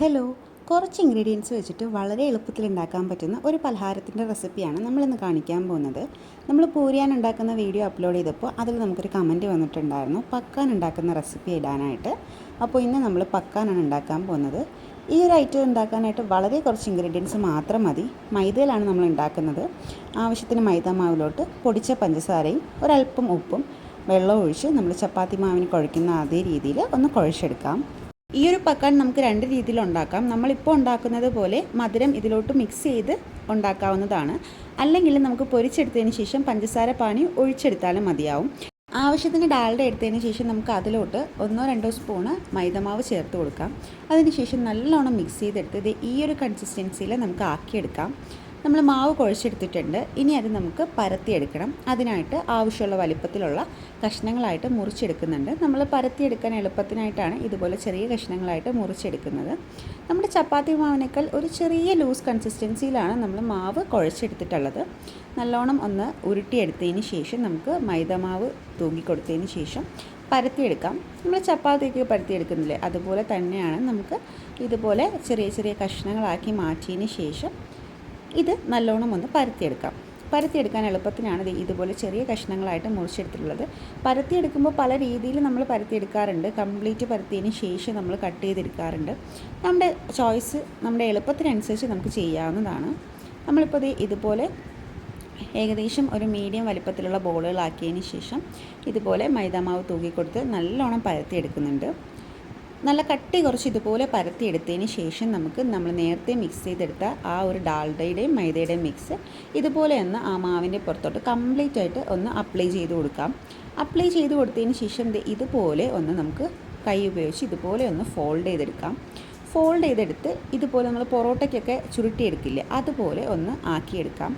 Hello കുറച്ച് ingredients വെച്ചിട്ട് വളരെ എളുപ്പത്തിൽ ഉണ്ടാക്കാൻ പറ്റുന്ന ഒരു പലഹാരത്തിന്റെ റെസിപ്പിയാണ് നമ്മളിന്ന് കാണിക്കാൻ പോകുന്നത്. നമ്മൾ പൂരിയാൻ ഉണ്ടാക്കുന്ന വീഡിയോ അപ്ലോഡ് ചെയ്തപ്പോൾ അതിൽ നമുക്കൊരു കമന്റ് വന്നിട്ടുണ്ടായിരുന്നു. പക്കാൻ ഉണ്ടാക്കുന്ന റെസിപ്പി ഇടാനായിട്ട്. അപ്പോൾ ഇന്ന് നമ്മൾ പക്കാനാണ് ഉണ്ടാക്കാൻ പോകുന്നത്. ഈ ഒരു ഐറ്റം ഉണ്ടാക്കാനായിട്ട് വളരെ കുറച്ച് ഇൻഗ്രീഡിയൻസ് മാത്രം മതി. മൈദയിലാണ് നമ്മൾ ഉണ്ടാക്കുന്നത്. ആവശ്യത്തിന് മൈദ മാവിലോട്ട് പൊടിച്ച പഞ്ചസാരയും ഒരല്പം ഉപ്പും വെള്ളം ഒഴിച്ച് നമ്മൾ ചപ്പാത്തി മാവിന് കുഴയ്ക്കുന്ന അതേ രീതിയിൽ ഒന്ന് കുഴച്ചെടുക്കാം. ഈ ഒരു പക്കാൻ നമുക്ക് രണ്ട് രീതിയിൽ ഉണ്ടാക്കാം. നമ്മളിപ്പോൾ ഉണ്ടാക്കുന്നത് പോലെ മധുരം ഇതിലോട്ട് മിക്സ് ചെയ്ത് ഉണ്ടാക്കാവുന്നതാണ്. അല്ലെങ്കിൽ നമുക്ക് പൊരിച്ചെടുത്തതിന് ശേഷം പഞ്ചസാര പാനി ഒഴിച്ചെടുത്താലും മതിയാവും. ആവശ്യത്തിന് ഡാൽഡ എടുത്തതിന് ശേഷം നമുക്ക് അതിലോട്ട് ഒന്നോ രണ്ടോ സ്പൂണ് മൈദമാവ് ചേർത്ത് കൊടുക്കാം. അതിനുശേഷം നല്ലോണം മിക്സ് ചെയ്തെടുത്ത് ഈ ഒരു കൺസിസ്റ്റൻസിയിൽ നമുക്ക് ആക്കിയെടുക്കാം. നമ്മൾ മാവ് കുഴച്ചെടുത്തിട്ടുണ്ട്. ഇനി അത് നമുക്ക് പരത്തിയെടുക്കണം. അതിനായിട്ട് ആവശ്യമുള്ള വലിപ്പത്തിലുള്ള കഷ്ണങ്ങളായിട്ട് മുറിച്ചെടുക്കുന്നുണ്ട്. നമ്മൾ പരത്തിയെടുക്കാൻ എളുപ്പത്തിനായിട്ടാണ് ഇതുപോലെ ചെറിയ കഷ്ണങ്ങളായിട്ട് മുറിച്ചെടുക്കുന്നത്. നമ്മുടെ ചപ്പാത്തി മാവിനേക്കാൾ ഒരു ചെറിയ ലൂസ് കൺസിസ്റ്റൻസിയിലാണ് നമ്മൾ മാവ് കുഴച്ചെടുത്തിട്ടുള്ളത്. നല്ലോണം ഒന്ന് ഉരുട്ടിയെടുത്തതിന് ശേഷം നമുക്ക് മൈദമാവ് തൂങ്ങിക്കൊടുത്തതിന് ശേഷം പരത്തിയെടുക്കാം. നമ്മൾ ചപ്പാത്തിയൊക്കെ പരത്തിയെടുക്കുന്നില്ലേ? അതുപോലെ തന്നെയാണ് നമുക്ക് ഇതുപോലെ ചെറിയ ചെറിയ കഷ്ണങ്ങളാക്കി മാറ്റിയതിന് ശേഷം ഇത് നല്ലോണം ഒന്ന് പരത്തിയെടുക്കാം. പരത്തിയെടുക്കാൻ എളുപ്പത്തിനാണ് ഇത് ഇതുപോലെ ചെറിയ കഷ്ണങ്ങളായിട്ട് മുറിച്ചെടുത്തിട്ടുള്ളത്. പരത്തിയെടുക്കുമ്പോൾ പല രീതിയിൽ നമ്മൾ പരത്തിയെടുക്കാറുണ്ട്. കംപ്ലീറ്റ് പരത്തിയതിന് ശേഷം നമ്മൾ കട്ട് ചെയ്തെടുക്കാറുണ്ട്. നമ്മുടെ ചോയ്സ് നമ്മുടെ എളുപ്പത്തിനനുസരിച്ച് നമുക്ക് ചെയ്യാവുന്നതാണ്. നമ്മളിപ്പോൾ ഇത് ഇതുപോലെ ഏകദേശം ഒരു മീഡിയം വലിപ്പത്തിലുള്ള ബോളുകളാക്കിയതിന് ശേഷം ഇതുപോലെ മൈദാമാവ് തൂക്കിക്കൊടുത്ത് നല്ലോണം പരത്തിയെടുക്കുന്നുണ്ട്. നല്ല കട്ടി കുറച്ച് ഇതുപോലെ പരത്തിയെടുത്തതിന് ശേഷം നമുക്ക് നമ്മൾ നേരത്തെ മിക്സ് ചെയ്തെടുത്ത ആ ഒരു ഡാൽഡയുടെയും മൈദയുടെയും മിക്സ് ഇതുപോലെ ഒന്ന് ആ മാവിന്റെ പുറത്തോട്ട് കംപ്ലീറ്റ് ആയിട്ട് ഒന്ന് അപ്ലൈ ചെയ്ത് കൊടുക്കാം. അപ്ലൈ ചെയ്ത് കൊടുത്തതിന് ശേഷം ഇതുപോലെ ഒന്ന് നമുക്ക് കൈ ഉപയോഗിച്ച് ഇതുപോലെ ഒന്ന് ഫോൾഡ് ചെയ്തെടുക്കാം. ഫോൾഡ് ചെയ്തെടുത്ത് ഇതുപോലെ നമ്മൾ പൊറോട്ടയ്ക്കൊക്കെ ചുരുട്ടിയെടുക്കില്ലേ അതുപോലെ ഒന്ന് ആക്കിയെടുക്കാം.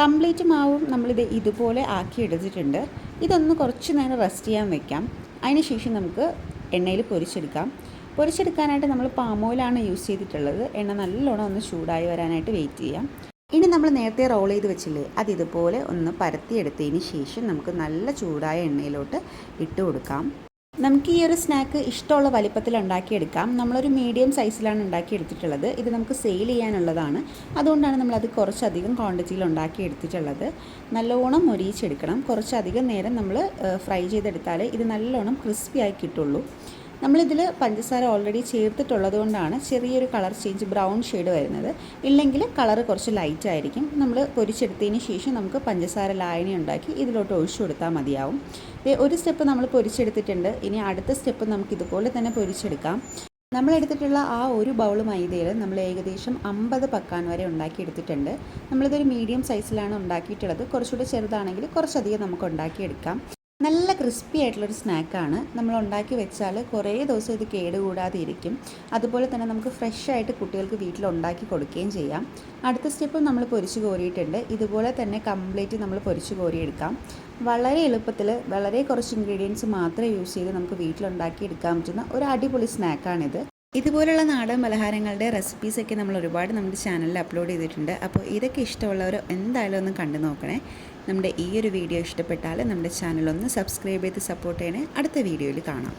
കംപ്ലീറ്റ് മാവും നമ്മളിത് ഇതുപോലെ ആക്കി എടുത്തിട്ടുണ്ട് ഇതൊന്ന് കുറച്ച് നേരം റെസ്റ്റ് ചെയ്യാൻ വെക്കാം. അതിന് ശേഷം നമുക്ക് എണ്ണയിൽ പൊരിച്ചെടുക്കാം. പൊരിച്ചെടുക്കാനായിട്ട് നമ്മൾ പാം ഓയിലാണ് യൂസ് ചെയ്തിട്ടുള്ളത്. എണ്ണ നല്ലോണം ഒന്ന് ചൂടായി വരാനായിട്ട് വെയിറ്റ് ചെയ്യാം. ഇനി നമ്മൾ നേരത്തെ റോൾ ചെയ്ത് വെച്ചില്ലേ അത് ഇതുപോലെ ഒന്ന് പരത്തിയെടുത്തതിന് ശേഷം നമുക്ക് നല്ല ചൂടായ എണ്ണയിലോട്ട് ഇട്ട് കൊടുക്കാം. നമുക്ക് ഈ ഒരു സ്നാക്ക് ഇഷ്ടമുള്ള വലിപ്പത്തിൽ ഉണ്ടാക്കിയെടുക്കാം. നമ്മളൊരു മീഡിയം സൈസിലാണ് ഉണ്ടാക്കിയെടുത്തിട്ടുള്ളത്. ഇത് നമുക്ക് സെയിൽ ചെയ്യാനുള്ളതാണ്. അതുകൊണ്ടാണ് നമ്മളത് കുറച്ചധികം ക്വാണ്ടിറ്റിയിൽ ഉണ്ടാക്കിയെടുത്തിട്ടുള്ളത്. നല്ലോണം മൊരിയിച്ചെടുക്കണം. കുറച്ചധികം നേരം നമ്മൾ ഫ്രൈ ചെയ്തെടുത്താൽ ഇത് നല്ലോണം ക്രിസ്പി ആയി കിട്ടുള്ളൂ. നമ്മളിതിൽ പഞ്ചസാര ഓൾറെഡി ചേർത്തിട്ടുള്ളത് കൊണ്ടാണ് ചെറിയൊരു കളർ ചേഞ്ച് ബ്രൗൺ ഷെയ്ഡ് വരുന്നത്. ഇല്ലെങ്കിൽ കളർ കുറച്ച് ലൈറ്റ് ആയിരിക്കും. നമ്മൾ പൊരിച്ചെടുത്തതിന് ശേഷം നമുക്ക് പഞ്ചസാര ലായനി ഉണ്ടാക്കി ഇതിലോട്ട് ഒഴിച്ചു കൊടുത്താൽ മതിയാവും. ഒരു സ്റ്റെപ്പ് നമ്മൾ പൊരിച്ചെടുത്തിട്ടുണ്ട്. ഇനി അടുത്ത സ്റ്റെപ്പ് നമുക്ക് ഇതുപോലെ തന്നെ പൊരിച്ചെടുക്കാം. നമ്മൾ എടുത്തിട്ടുള്ള ആ ഒരു ബൗൾ മൈദയിൽ നമ്മൾ ഏകദേശം അമ്പത് പക്കാൻ വരെ ഉണ്ടാക്കിയെടുത്തിട്ടുണ്ട് നമ്മളിതൊരു മീഡിയം സൈസിലാണ് ഉണ്ടാക്കിയിട്ടുള്ളത്. കുറച്ചുകൂടെ ചെറുതാണെങ്കിൽ കുറച്ചധികം നമുക്ക് ഉണ്ടാക്കിയെടുക്കാം. നല്ല ക്രിസ്പി ആയിട്ടുള്ളൊരു സ്നാക്കാണ്. നമ്മൾ ഉണ്ടാക്കി വെച്ചാൽ കുറേ ദിവസം ഇത് കേടുകൂടാതെ ഇരിക്കും. അതുപോലെ തന്നെ നമുക്ക് ഫ്രഷ് ആയിട്ട് കുട്ടികൾക്ക് വീട്ടിൽ ഉണ്ടാക്കി കൊടുക്കുകയും ചെയ്യാം. അടുത്ത സ്റ്റെപ്പ് നമ്മൾ പൊരിച്ച് കോരിയിട്ടുണ്ട്. ഇതുപോലെ തന്നെ കംപ്ലീറ്റ് നമ്മൾ പൊരിച്ച് കോരിയെടുക്കാം. വളരെ എളുപ്പത്തിൽ വളരെ കുറച്ച് ഇൻഗ്രീഡിയൻസ് മാത്രമേ യൂസ് ചെയ്ത് നമുക്ക് വീട്ടിലുണ്ടാക്കി എടുക്കാൻ പറ്റുന്ന ഒരു അടിപൊളി സ്നാക്കാണിത്. ഇതുപോലുള്ള നാടൻ പലഹാരങ്ങളുടെ റെസിപ്പീസൊക്കെ നമ്മൾ ഒരുപാട് നമ്മുടെ ചാനലിൽ അപ്ലോഡ് ചെയ്തിട്ടുണ്ട്. അപ്പോൾ ഇതൊക്കെ ഇഷ്ടമുള്ളവർ എന്തായാലും ഒന്ന് കണ്ടു നോക്കണേ. നമ്മുടെ ഈ ഒരു വീഡിയോ ഇഷ്ടപ്പെട്ടാൽ നമ്മുടെ ചാനലൊന്ന് സബ്സ്ക്രൈബ് ചെയ്ത് സപ്പോർട്ട് ചെയ്യണേ. അടുത്ത വീഡിയോയിൽ കാണാം.